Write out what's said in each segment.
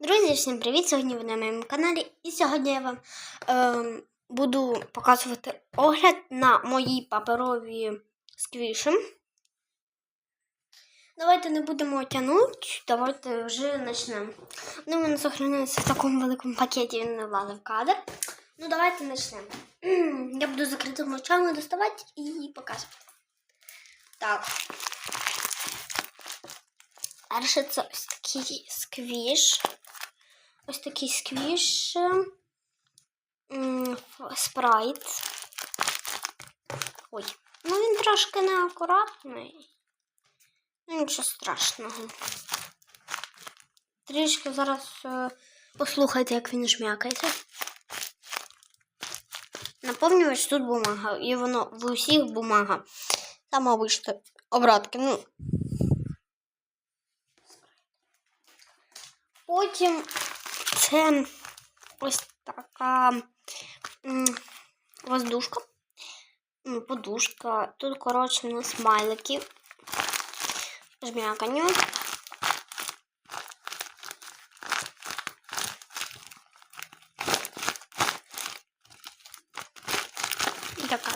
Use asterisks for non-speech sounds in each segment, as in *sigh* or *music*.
Друзі, всім привіт! Сьогодні ви на моєму каналі. І сьогодні я вам е, буду показувати огляд на мої паперові сквіші. Давайте не будемо тягнути, давайте вже почнемо. Вони в мене зберігаються в такому великому пакеті, він не влазив кадр. Ну, давайте почнемо. *clears throat* Я буду закритими очами доставати і показувати. Так. Перше це ось такий сквіш. Ось такий сквіш. Спрайт. Ой, ну він трошки неакуратний. Ну, Нічого страшного. Трішки зараз е, послухайте, як він жмякається. Наповнювач тут бумага, і воно в усіх бумага. Там обична обратки. Ну, Потім це ось така м, воздушка, м, подушка. Тут, коротше, на смайлики. Жмяканню. І така.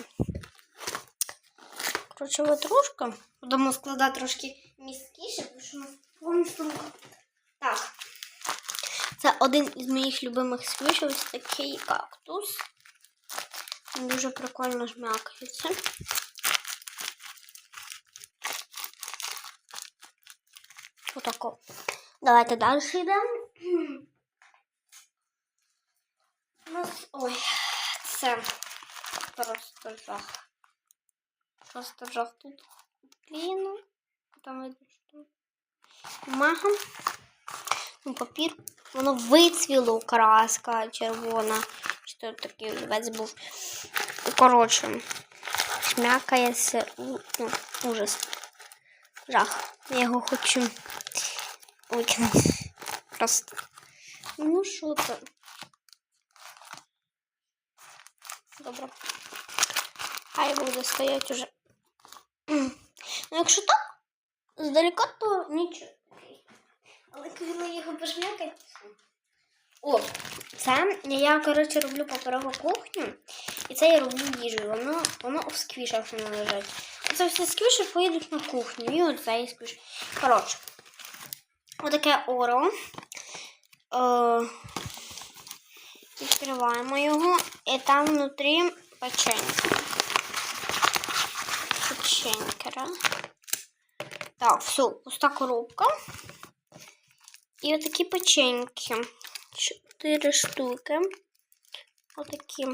Коротше, ватрушка. Будемо складати трошки міськіше, тому що у нас повністю. Це один із моїх любимих сквішів, ось такий кактус. Він дуже прикольно жмякається. Отако. Давайте далі йдемо. У нас. Ой, це просто жах. Просто жах тут. Блін. Там видно, що. Бумага. Ну, папір. Воно вицвіло краска червона. Що такий олівець був. Коротше, шмякається ну, ужас. Жах. Я його хочу викинути. Просто. Ну що це? Добре. Хай буде стоять уже. Ну, якщо так, здалека, то нічого. Але коли його пожмякати. О, це я, коротше, роблю паперову кухню. І це я роблю їжу. Воно, воно в сквішах не лежить. Оце всі сквіші поїдуть на кухню. І оцей сквіш. Коротше. Отаке оро. Е, відкриваємо його. І там внутрі печенька. Печенька. Так, все, пуста коробка. І отакі печеньки. Чотири штуки. Отакі.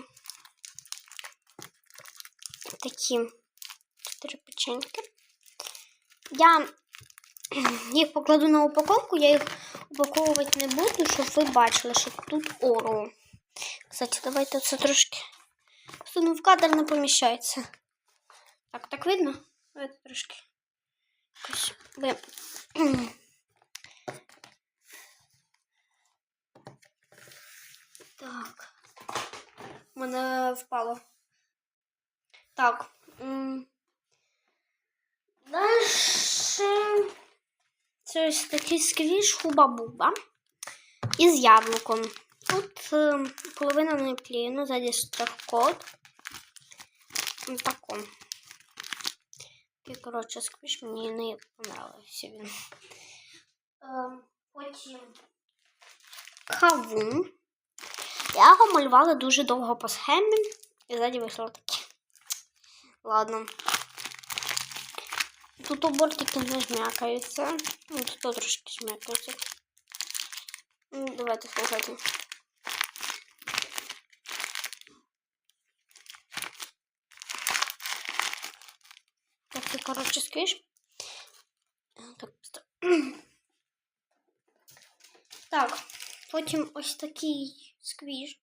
Такі чотири печеньки. Я їх покладу на упаковку, я їх упаковувати не буду, щоб ви бачили, що тут оро. Кстати, давайте це трошки. Ну, в кадр не поміщається. Так, так видно? Давайте трошки. Якось ви. Так. Мене впало. Так. Дальше. Це ось такий сквіш хуба-буба. Із яблуком. Тут е, половина не клеєна, ззаді штрих-код. Тако. Такий, коротше, сквіш мені не понравився він. Е, Потім кавун. Його малювала дуже довго по схемі, і ззаді вийшло таке. Ладно. Тут обортики не жмякаються. Ну, тут трошки жмякаються. Давайте слухайте. Такий, коротше, сквіш. Так. *clears throat* Так, потім ось такий сквіш.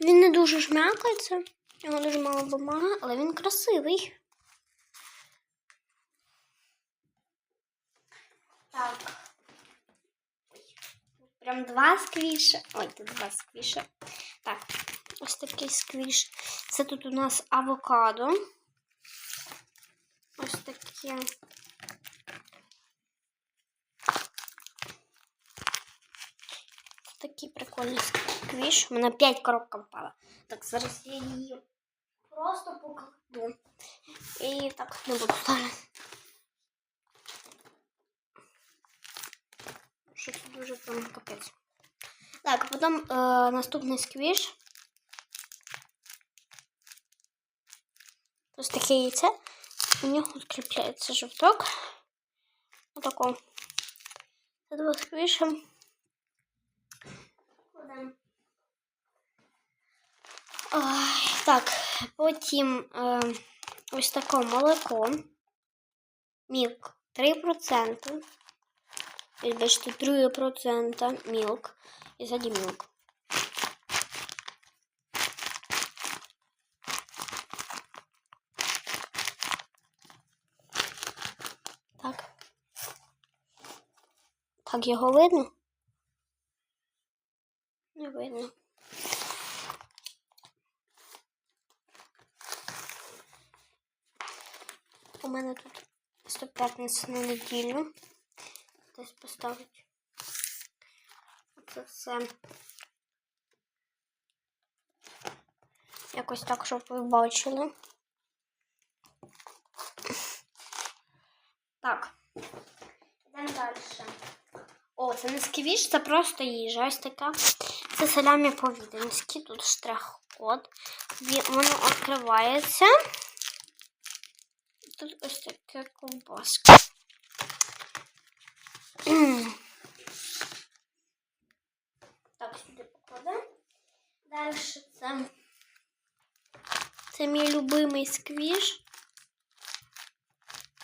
Він не дуже жмякається, його дуже мало бумага, але він красивий. Так. Прям два сквіша. Ой, тут два сквіша. Так, ось такий сквіш. Це тут у нас авокадо. Ось таке. такий прикольний сквіш. У мене 5 коробка впала. Так, зараз я її просто покладу. І так не буду ставити. Що це дуже прям капець. Так, потім е, наступний сквіш. Ось таке яйце. У нього відкріпляється жовток. Отако. Це два сквіша. Кладемо. Ой, Так, потім е, ось таке молоко. Мілк 3%. І бачите, 3% мілк. І ззаді мілк. Так. Так, його видно? Не видно. У мене тут 115 на неділю. Десь поставить. Це все. Якось так, щоб ви бачили. Так. Йдемо далі. О, це не сквіш, це просто їжа. Ось така. Це салямі по-віденськи. Тут штрих-код. Воно відкривається. Тут ось таке ковбаска. *clears throat* Так, сюди покладемо. Далі це. Це мій любимий сквіш.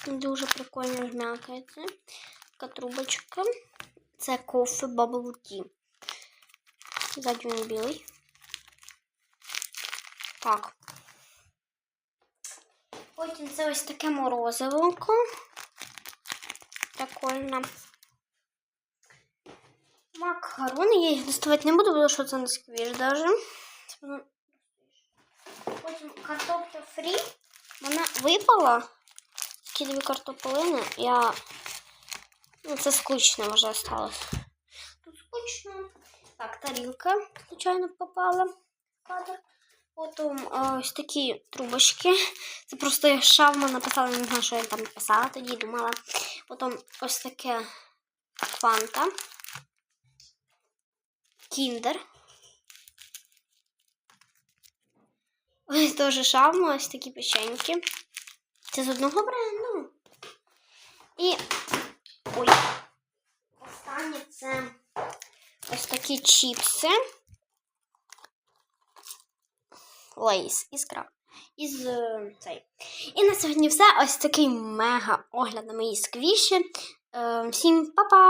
Дуже прикольно жмякається. Така трубочка. Це кофе Bubble Tea. Ззаді він білий. Так. Потім це ось таке морозивонко. Прикольно. Макарони. Я їх доставати не буду, тому що це не сквіш даже. Потім картопля фрі. Вона випала. Такі дві картоплини. Я... Ну, це скучно вже осталось. Тут скучно. Так, тарілка, звичайно, попала в кадр. Потім ось такі трубочки. Це просто шавма написала, не знаю, що я там написала, тоді думала. Потім ось таке фанта. Кіндер. Ось теж шавма, ось такі печеньки. Це з одного бренду. І ой, останнє це ось такі чіпси. Лейс іскра. Із е, цей. І на сьогодні все. Ось такий мега огляд на мої сквіші. Е, всім па-па!